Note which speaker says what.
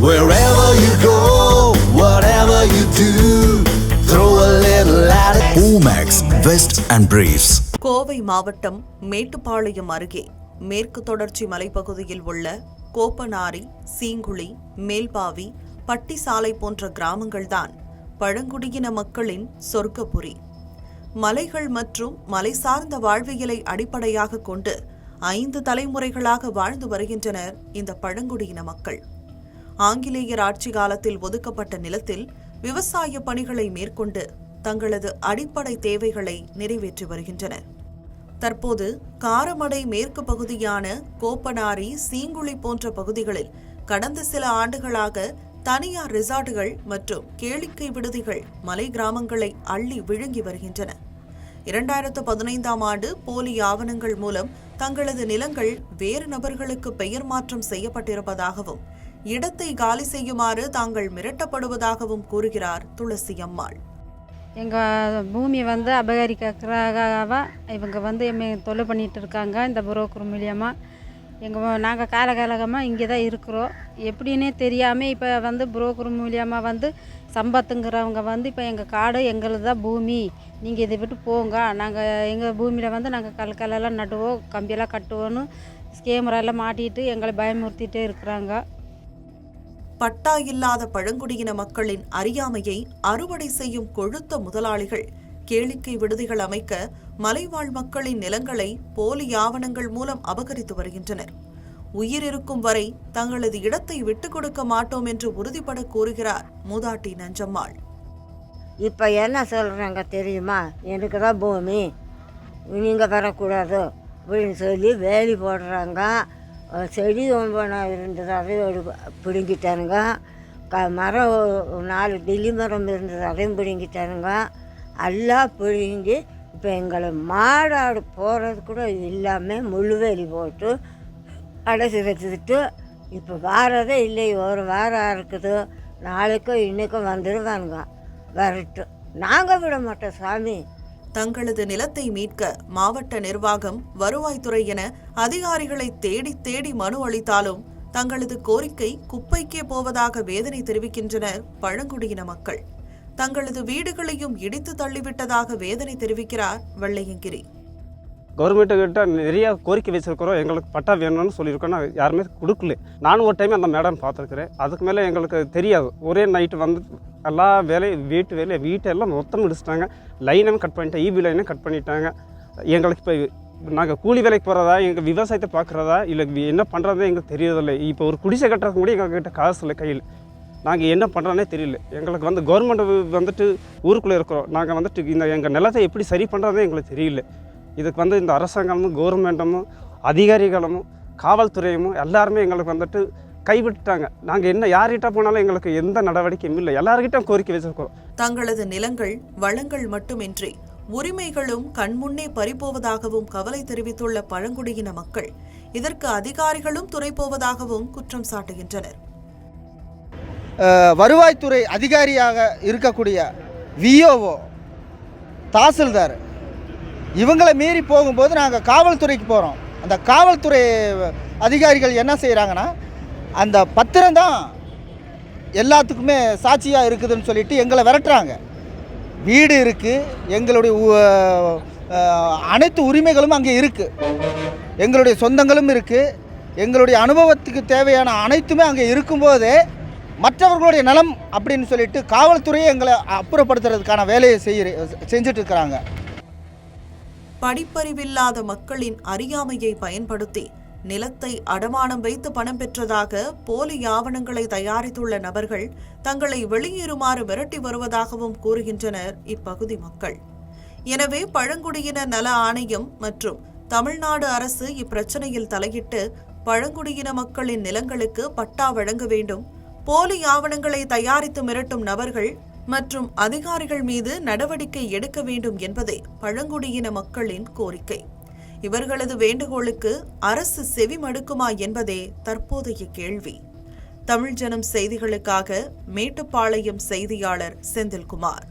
Speaker 1: Wherever you go, whatever you do, throw a little attitude. Omax, Vest and Briefs.
Speaker 2: Kovai மாவட்டம் மேட்டுப்பாளையம் அருகே மேற்கு தொடர்ச்சி மலைப்பகுதியில் உள்ள கோப்பனாரி சீங்குழி மேல்பாவி பட்டிசாலை போன்ற கிராமங்கள்தான் பழங்குடியின மக்களின் சொர்க்கபுரி மலைகள் மற்றும் மலை சார்ந்த வாழ்வியலை அடிப்படையாக கொண்டு ஐந்து தலைமுறைகளாக வாழ்ந்து வருகின்றனர் இந்த பழங்குடியின மக்கள் ஆங்கிலேயர் ஆட்சி காலத்தில் ஒதுக்கப்பட்ட நிலத்தில் விவசாய பணிகளை மேற்கொண்டு தங்களது அடிப்படை தேவைகளை நிறைவேற்றி வருகின்றனர். தற்போது காரமடை மேற்கு பகுதியான கோப்பனாரி சீங்குழி போன்ற பகுதிகளில் கடந்த சில ஆண்டுகளாக தனியார் ரிசார்ட்டுகள் மற்றும் கேளிக்கை விடுதிகள் மலை கிராமங்களை அள்ளி விழுங்கி வருகின்றன. இரண்டாயிரத்து பதினைந்தாம் ஆண்டு போலி ஆவணங்கள் மூலம் தங்களது நிலங்கள் வேறு நபர்களுக்கு பெயர் மாற்றம் செய்யப்பட்டிருப்பதாகவும் இடத்தை காலி செய்யுமாறு தாங்கள் மிரட்டப்படுவதாகவும் கூறுகிறார் துளசி அம்மாள்.
Speaker 3: எங்கள் பூமி வந்து அபகரிக்கிறதுக்காக இவங்க வந்து எம்மை தொல்லை பண்ணிகிட்டு இருக்காங்க இந்த புரோக்கர் மூலியமாக எங்கள் நாங்கள் காலகாலகமாக இங்கே தான் இருக்கிறோம். எப்படின்னே தெரியாமல் இப்போ வந்து புரோக்கர் மூலியமாக வந்து சம்பத்துங்கிறவங்க வந்து இப்போ எங்கள் காடு எங்களது தான் பூமி. நீங்கள் இதை விட்டு போங்க. நாங்கள் எங்கள் பூமியில் வந்து நாங்கள் கல்கலெல்லாம் நடுவோம் கம்பியெல்லாம் கட்டுவோன்னு கேமராலாம் மாட்டிட்டு எங்களை பயமுறுத்திட்டே இருக்கிறாங்க.
Speaker 2: பட்டா இல்லாத பழங்குடியின மக்களின் அறியாமையை அறுவடை செய்யும் கொழுத்த முதலாளிகள். கேளிக்கை விடுதிகள் அமைக்க மலைவாழ் மக்களின் நிலங்களை போலி ஆவணங்கள் மூலம் அபகரித்து வருகின்றனர். உயிர் இருக்கும் வரை தங்களது இடத்தை விட்டுக் கொடுக்க மாட்டோம் என்று உறுதிபட கூறுகிறார் மூதாட்டி நஞ்சம்மாள்.
Speaker 4: இப்போ என்ன சொல்கிறாங்க தெரியுமா? எனக்கு தான் பூமி. நீங்கள் வரக்கூடாது அப்படின்னு சொல்லி வேலி போடுறாங்க. செடி ஒன்பனம் இருந்தது அதையும் எடு- பிடுங்கிட்டானுங்க. க மரம் நாலு டெல்லி மரம் இருந்தது அதையும் பிடுங்கிட்டானுங்க. எல்லாம் பிடுங்கி இப்போ எங்களை மாடாடு போகிறது கூட இல்லாமல் முள்ளுவேலி போட்டு அடைச்சி வச்சுக்கிட்டு இப்போ வாரதே இல்லை. ஒரு வாரம் இருக்குது. நாளைக்கும் இன்றைக்கும் வந்துடுவானுங்க வரட்டும். நாங்கள் விட மாட்டோம் சாமி.
Speaker 2: தங்களது நிலத்தை மீட்க மாவட்ட நிர்வாகம் வருவாய்த்துறை என அதிகாரிகளை தேடி தேடி மனு அளித்தாலும் தங்களது கோரிக்கை குப்பைக்கே போவதாக வேதனை தெரிவிக்கின்றனர் பழங்குடியின மக்கள். தங்களது வீடுகளையும் இடித்து தள்ளிவிட்டதாக வேதனை தெரிவிக்கிறார் வெள்ளையங்கிரி.
Speaker 5: கவர்மெண்ட்டு கிட்ட நிறைய கோரிக்கை வச்சிருக்கிறோம். எங்களுக்கு பட்டா வேணும்னு சொல்லியிருக்கோம். நான் யாருமே கொடுக்கல. நானும் ஒரு டைம் அந்த மேடம் பார்த்துருக்குறேன். அதுக்கு மேலே எங்களுக்கு தெரியாது. ஒரே நைட்டு வந்து எல்லா வேலையும் வீட்டு வேலையை வீட்டெல்லாம் மொத்தம் முடிச்சிட்டாங்க. லைனும் கட் பண்ணிட்டேன். ஈபி லைனும் கட் பண்ணிட்டாங்க. எங்களுக்கு இப்போ நாங்கள் கூலி வேலைக்கு போகிறதா எங்கள் விவசாயத்தை பார்க்குறதா இல்லை என்ன பண்ணுறதே எங்களுக்கு தெரியறதில்லை. இப்போ ஒரு குடிசை கட்டுறதுக்கு கூட எங்கள்கிட்ட காசு இல்லை கையில். நாங்கள் என்ன பண்ணுறோன்னே தெரியல. எங்களுக்கு வந்து கவர்மெண்ட் வந்துட்டு ஊருக்குள்ளே இருக்கிறோம். நாங்கள் வந்துட்டு இந்த எங்கள் நிலத்தை எப்படி சரி பண்ணுறதே எங்களுக்கு தெரியல. இதுக்கு வந்து இந்த அரசாங்கமும் கவர்மெண்ட்டமும் அதிகாரிகளும் காவல்துறையும் எல்லாருமே எங்களுக்கு வந்துட்டு கைவிட்டுட்டாங்க நாங்கள் என்ன யார்கிட்ட போனாலும் எங்களுக்கு எந்த நடவடிக்கையும் இல்லை. எல்லார்கிட்டையும் கோரிக்கை வச்சுருக்கோம்
Speaker 2: தங்களது நிலங்கள் வளங்கள் மட்டுமின்றி உரிமைகளும் கண்முன்னே பறிபோவதாகவும் கவலை தெரிவித்துள்ள பழங்குடியின மக்கள் இதற்கு அதிகாரிகளும் துணை போவதாகவும் குற்றம் சாட்டுகின்றனர்.
Speaker 6: வருவாய்த்துறை அதிகாரியாக இருக்கக்கூடிய விஓஓ தாசில்தார் இவங்களை மீறி போகும்போது நாங்கள் காவல்துறைக்கு போகிறோம் அந்த காவல்துறை அதிகாரிகள் என்ன செய்கிறாங்கன்னா அந்த பத்திரம் தான் எல்லாத்துக்குமே சாட்சியாக இருக்குதுன்னு சொல்லிட்டு எங்களை விரட்டுறாங்க. வீடு இருக்குது எங்களுடைய உ- அனைத்து உரிமைகளும் அங்கே இருக்குது எங்களுடைய சொந்தங்களும் இருக்குது எங்களுடைய அனுபவத்துக்கு தேவையான அனைத்துமே அங்கே இருக்கும்போதே மற்றவர்களுடைய நலம் அப்படின்னு சொல்லிட்டு காவல்துறையை எங்களை அப்புறப்படுத்துறதுக்கான வேலையை செய்ய செஞ்சுட்டு இருக்கிறாங்க
Speaker 2: படிப்பறிவில்லாத மக்களின் அறியாமையை பயன்படுத்தி நிலத்தை அடமானம் வைத்து பணம் பெற்றதாக போலி ஆவணங்களை தயாரித்துள்ள நபர்கள் தங்களை வெளியேறுமாறு விரட்டி வருவதாகவும் கூறுகின்றனர் இப்பகுதி மக்கள். எனவே பழங்குடியின நல ஆணையம் மற்றும் தமிழ்நாடு அரசு இப்பிரச்சனையில் தலையிட்டு பழங்குடியின மக்களின் நிலங்களுக்கு பட்டா வழங்க வேண்டும் போலி ஆவணங்களை தயாரித்து மிரட்டும் நபர்கள் மற்றும் அதிகாரிகள் மீது நடவடிக்கை எடுக்க வேண்டும் என்பதே பழங்குடியின மக்களின் கோரிக்கை. இவர்களது வேண்டுகோளுக்கு அரசு செவி மடுக்குமா என்பதே தற்போதைய கேள்வி. தமிழ் ஜனம் செய்திகளுக்காக மேட்டுப்பாளையம் செய்தியாளர் செந்தில்குமார்.